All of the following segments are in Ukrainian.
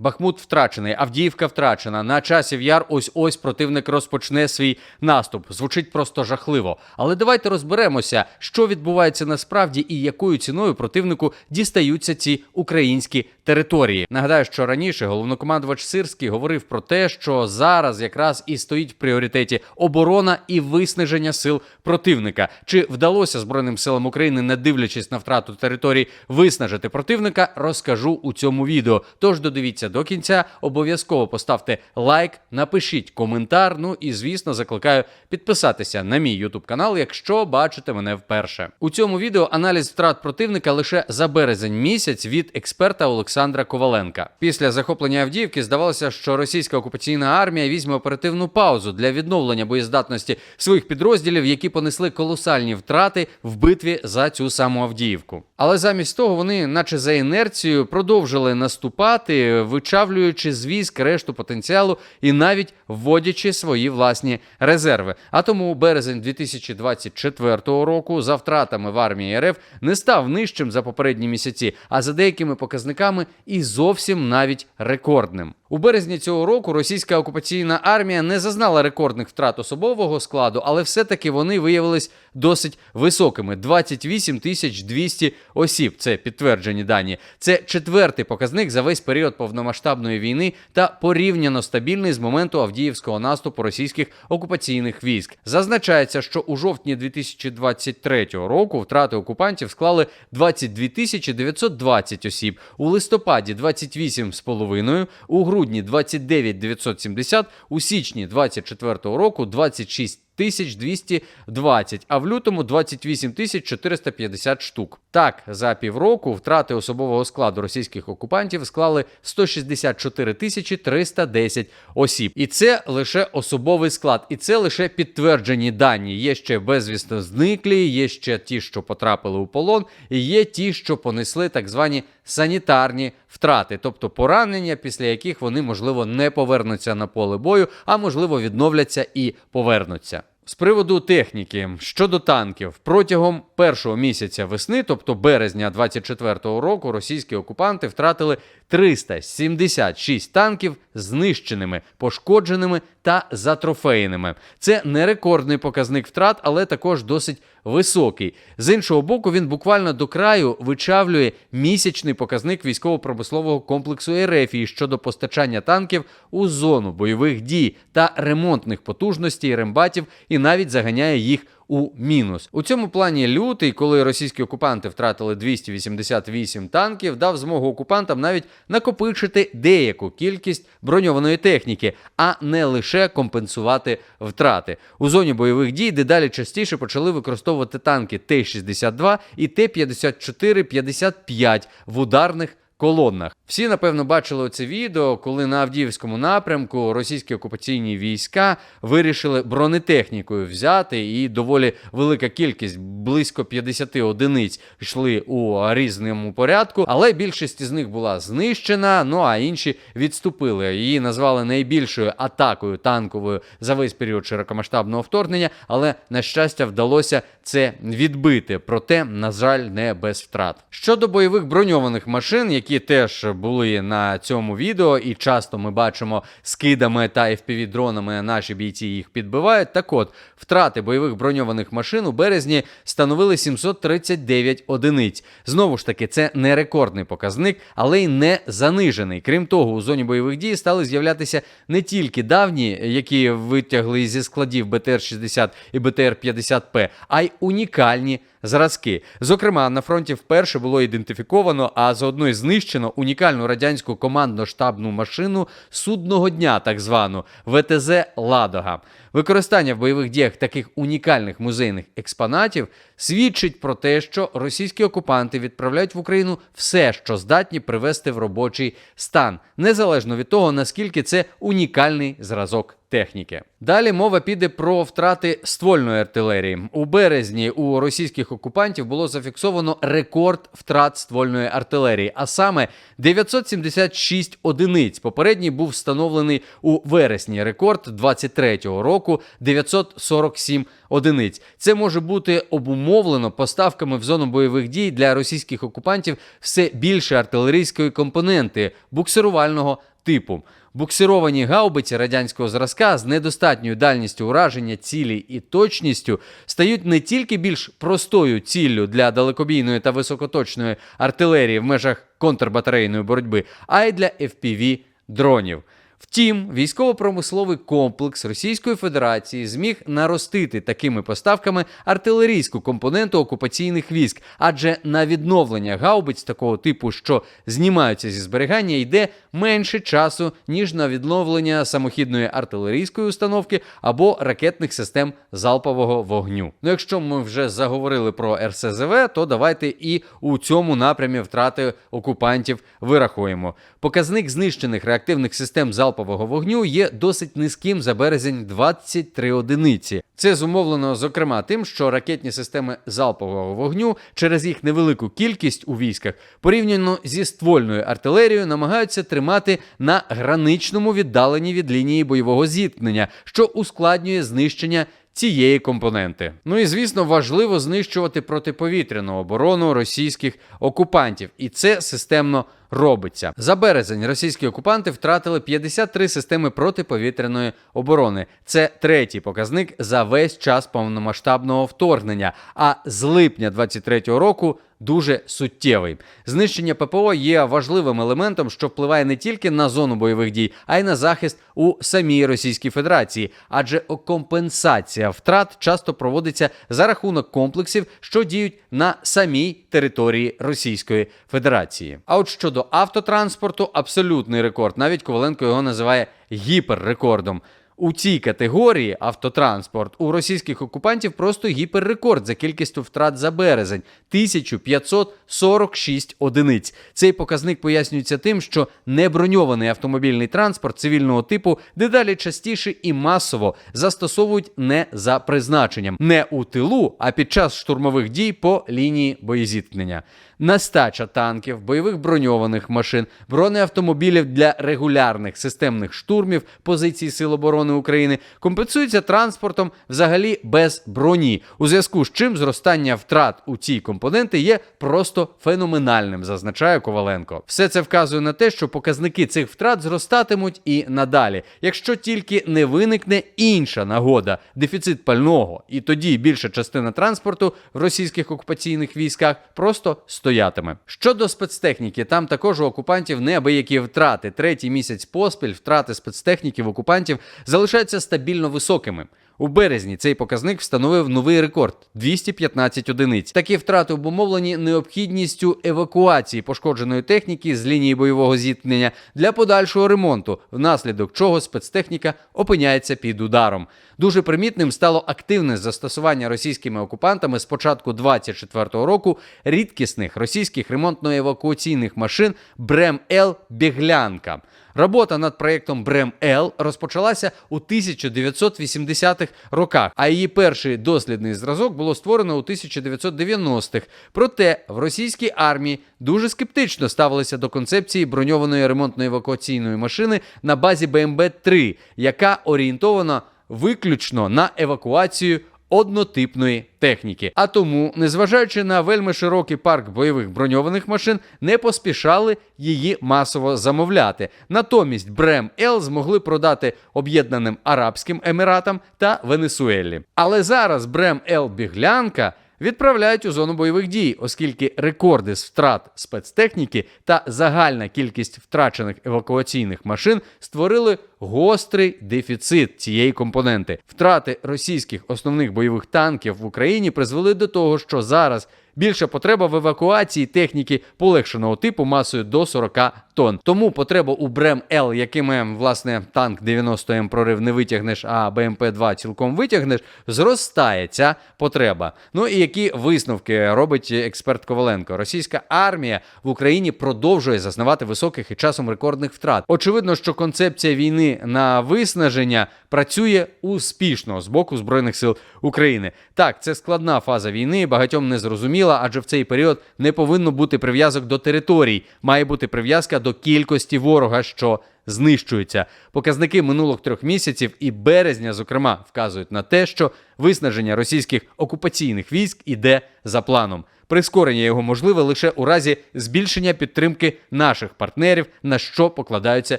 Бахмут втрачений, Авдіївка втрачена. На часів яр ось ось противник розпочне свій наступ. Звучить просто жахливо. Але давайте розберемося, що відбувається насправді і якою ціною противнику дістаються ці українські території. Нагадаю, що раніше головнокомандувач Сирський говорив про те, що зараз якраз і стоїть в пріоритеті оборона і виснаження сил противника. Чи вдалося Збройним силам України, не дивлячись на втрату територій, виснажити противника, розкажу у цьому відео. Тож додивіться до кінця. Обов'язково поставте лайк, напишіть коментар. Ну і звісно, закликаю підписатися на мій YouTube канал, якщо бачите мене вперше. У цьому відео аналіз втрат противника лише за березень місяць від експерта Олександра Коваленка. Після захоплення Авдіївки здавалося, що російська окупаційна армія візьме оперативну паузу для відновлення боєздатності своїх підрозділів, які понесли колосальні втрати в битві за цю саму Авдіївку. Але замість того вони, наче за інерцією, продовжили наступати, вичавлюючи з військ решту потенціалу і навіть вводячи свої власні резерви. А тому березень 2024 року за втратами в армії РФ не став нижчим за попередні місяці, а за деякими показниками і зовсім навіть рекордним. У березні цього року російська окупаційна армія не зазнала рекордних втрат особового складу, але все-таки вони виявились досить високими: 28 тисяч 200 осіб. Це підтверджені дані. Це четвертий показник за весь період повномасштабної війни та порівняно стабільний з моменту Авдіївського наступу російських окупаційних військ. Зазначається, що у жовтні 2023 року втрати окупантів склали 22 тисячі 920 осіб, у листопаді 28,5, у грудні 29 970, у січні 24 року 26 тисяч 220, а в лютому 28 тисяч 450 штук. Так, за півроку втрати особового складу російських окупантів склали 164 тисячі 310 осіб. І це лише особовий склад, і це лише підтверджені дані. Є ще безвісно зниклі, є ще ті, що потрапили у полон, і є ті, що понесли так звані санітарні втрати, тобто поранення, після яких вони можливо не повернуться на поле бою, а можливо відновляться і повернуться. З приводу техніки щодо танків, протягом першого місяця весни, тобто березня 24-го року, російські окупанти втратили 376 танків знищеними, пошкодженими та затрофеєними. Це не рекордний показник втрат, але також досить високий. З іншого боку, він буквально до краю вичавлює місячний показник військово-промислового комплексу Ерефії щодо постачання танків у зону бойових дій та ремонтних потужностей рембатів і навіть заганяє їх у мінус. У цьому плані лютий, коли російські окупанти втратили 288 танків, дав змогу окупантам навіть накопичити деяку кількість броньованої техніки, а не лише компенсувати втрати. У зоні бойових дій дедалі частіше почали використовувати танки Т-62 і Т-54-55 в ударних колоннах. Всі, напевно, бачили це відео, коли на Авдіївському напрямку російські окупаційні війська вирішили бронетехнікою взяти, і доволі велика кількість, близько 50 одиниць, йшли у різному порядку, але більшість з них була знищена. Ну а інші відступили. Її назвали найбільшою атакою танковою за весь період широкомасштабного вторгнення, але на щастя вдалося це відбити. Проте, на жаль, не без втрат. Щодо бойових броньованих машин, які теж були на цьому відео, і часто ми бачимо скидами та FPV-дронами наші бійці їх підбивають. Так от, втрати бойових броньованих машин у березні становили 739 одиниць. Знову ж таки, це не рекордний показник, але й не занижений. Крім того, у зоні бойових дій стали з'являтися не тільки давні, які витягли зі складів БТР-60 і БТР-50П, а й унікальні зразки. Зокрема, на фронті вперше було ідентифіковано, а заодно й знищено унікальну радянську командно-штабну машину судного дня, так звану ВТЗ Ладога. Використання в бойових діях таких унікальних музейних експонатів свідчить про те, що російські окупанти відправляють в Україну все, що здатні привести в робочий стан, незалежно від того, наскільки це унікальний зразок техніки. Далі мова піде про втрати ствольної артилерії. У березні у російських окупантів було зафіксовано рекорд втрат ствольної артилерії, а саме 976 одиниць. Попередній був встановлений у вересні. Рекорд 23-го року 947 одиниць. Це може бути обумовлено поставками в зону бойових дій для російських окупантів все більше артилерійської компоненти буксирувального типу. Буксировані гаубиці радянського зразка з недостатньою дальністю ураження цілі і точністю стають не тільки більш простою ціллю для далекобійної та високоточної артилерії в межах контрбатарейної боротьби, а й для FPV дронів. Втім, військово-промисловий комплекс Російської Федерації зміг наростити такими поставками артилерійську компоненту окупаційних військ, адже на відновлення гаубиць такого типу, що знімаються зі зберігання, йде менше часу, ніж на відновлення самохідної артилерійської установки або ракетних систем залпового вогню. Ну, якщо ми вже заговорили про РСЗВ, то давайте і у цьому напрямі втрати окупантів вирахуємо. Показник знищених реактивних систем залпового вогню є досить низьким за березень 23 одиниці. Це зумовлено зокрема тим, що ракетні системи залпового вогню через їх невелику кількість у військах порівняно зі ствольною артилерією намагаються тримати на граничному віддаленні від лінії бойового зіткнення, що ускладнює знищення. Цієї компоненти. Ну і звісно, важливо знищувати протиповітряну оборону російських окупантів, і це системно робиться. За березень російські окупанти втратили 53 системи протиповітряної оборони. Це третій показник за весь час повномасштабного вторгнення. А з липня 23-го року. Дуже суттєвий знищення ППО є важливим елементом, що впливає не тільки на зону бойових дій, а й на захист у самій Російській Федерації, адже компенсація втрат часто проводиться за рахунок комплексів, що діють на самій території Російської Федерації. А от щодо автотранспорту, абсолютний рекорд. Навіть Коваленко його називає гіперрекордом. У цій категорії автотранспорт у російських окупантів просто гіперрекорд за кількістю втрат за березень 1546 одиниць. Цей показник пояснюється тим, що неброньований автомобільний транспорт цивільного типу дедалі частіше і масово застосовують не за призначенням, не у тилу, а під час штурмових дій по лінії боєзіткнення. Нестача танків, бойових броньованих машин, бронеавтомобілів для регулярних системних штурмів позицій Сил оборони України компенсується транспортом взагалі без броні, у зв'язку з чим зростання втрат у ці компоненти є просто феноменальним, зазначає Коваленко. Все це вказує на те, що показники цих втрат зростатимуть і надалі, якщо тільки не виникне інша нагода дефіцит пального, і тоді більша частина транспорту в російських окупаційних військах просто стоятиме. Щодо спецтехніки, там також у окупантів неабиякі втрати. Третій місяць поспіль втрати спецтехніки в окупантів залишаються стабільно високими. У березні цей показник встановив новий рекорд 215 одиниць. Такі втрати обумовлені необхідністю евакуації пошкодженої техніки з лінії бойового зіткнення для подальшого ремонту, внаслідок чого спецтехніка опиняється під ударом. Дуже примітним стало активне застосування російськими окупантами з початку 24-го року рідкісних російських ремонтно-евакуаційних машин Брем Л Біглянка. Робота над проєктом Брем Л розпочалася у 1980-х роках, а її перший дослідний зразок було створено у 1990-х. Проте в російській армії дуже скептично ставилися до концепції броньованої ремонтно-евакуаційної машини на базі БМБ-3, яка орієнтована виключно на евакуацію однотипної техніки. А тому, незважаючи на вельми широкий парк бойових броньованих машин, не поспішали її масово замовляти. Натомість Брем Л змогли продати Об'єднаним Арабським Еміратам та Венесуелі. Але зараз Брем Л Біглянка. Відправляють у зону бойових дій, оскільки рекорди з втрат спецтехніки та загальна кількість втрачених евакуаційних машин створили гострий дефіцит цієї компоненти. Втрати російських основних бойових танків в Україні призвели до того, що зараз Більша потреба в евакуації техніки полегшеного типу масою до 40 тонн. Тому потребу у БРЕМ Л, яким власне танк 90 М прорив не витягнеш, а БМП 2 цілком витягнеш, зростає ця потреба. Ну і які висновки робить експерт Коваленко? Російська армія в Україні продовжує зазнавати високих і часом рекордних втрат. Очевидно, що концепція війни на виснаження працює успішно з боку збройних сил України. Так, це складна фаза війни, багатьом не зрозуміла, адже в цей період не повинно бути прив'язок до територій, має бути прив'язка до кількості ворога, що знищується. Показники минулих трьох місяців і березня, зокрема, вказують на те, що виснаження російських окупаційних військ іде за планом. Прискорення його можливе лише у разі збільшення підтримки наших партнерів, на що покладаються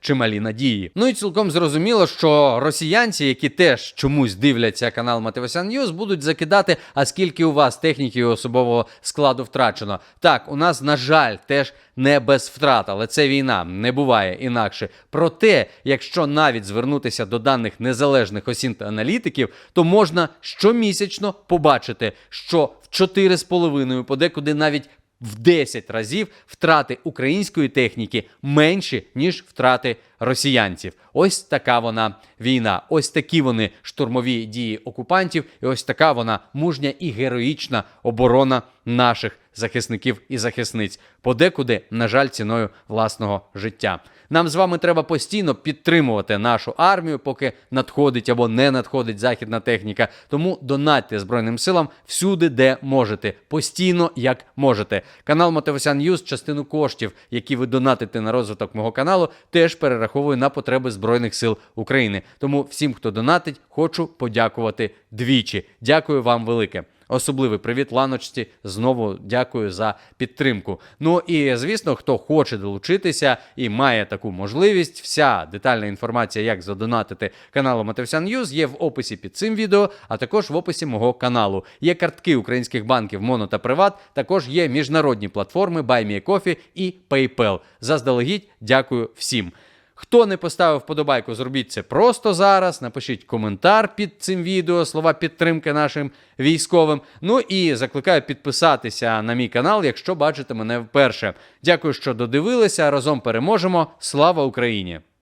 чималі надії. Ну і цілком зрозуміло, що росіянці, які теж чомусь дивляться канал Мотивасян Ньюз, будуть закидати, а скільки у вас техніки і особового складу втрачено. Так, у нас, на жаль, теж не без втрат, але це війна, не буває інакше. Проте, якщо навіть звернутися до даних незалежних осін та аналітиків, то можна щомісячно побачити, що в 4,5, подекуди навіть в 10 разів втрати української техніки менші, ніж втрати росіянців. Ось така вона війна. Ось такі вони штурмові дії окупантів, і ось така вона мужня і героїчна оборона наших захисників і захисниць. Подекуди, на жаль, ціною власного життя. Нам з вами треба постійно підтримувати нашу армію, поки надходить або не надходить західна техніка. Тому донатьте Збройним силам всюди, де можете, постійно як можете. Канал Мотивасян Ньюз частину коштів, які ви донатите на розвиток мого каналу, теж перераховую на потреби Збройних сил України. Тому всім, хто донатить, хочу подякувати двічі. Дякую вам велике. Особливий привіт ланочці. Знову дякую за підтримку. Ну і звісно, хто хоче долучитися і має таку можливість, вся детальна інформація, як задонатити каналу Мотивсян News, є в описі під цим відео, а також в описі мого каналу. Є картки українських банків Моно та Приват. Також є міжнародні платформи BuyMeACoffee і PayPal. Заздалегідь дякую всім. Хто не поставив вподобайку, зробіть це просто зараз. Напишіть коментар під цим відео, слова підтримки нашим військовим. Ну і закликаю підписатися на мій канал, якщо бачите мене вперше. Дякую, що додивилися. Разом переможемо. Слава Україні!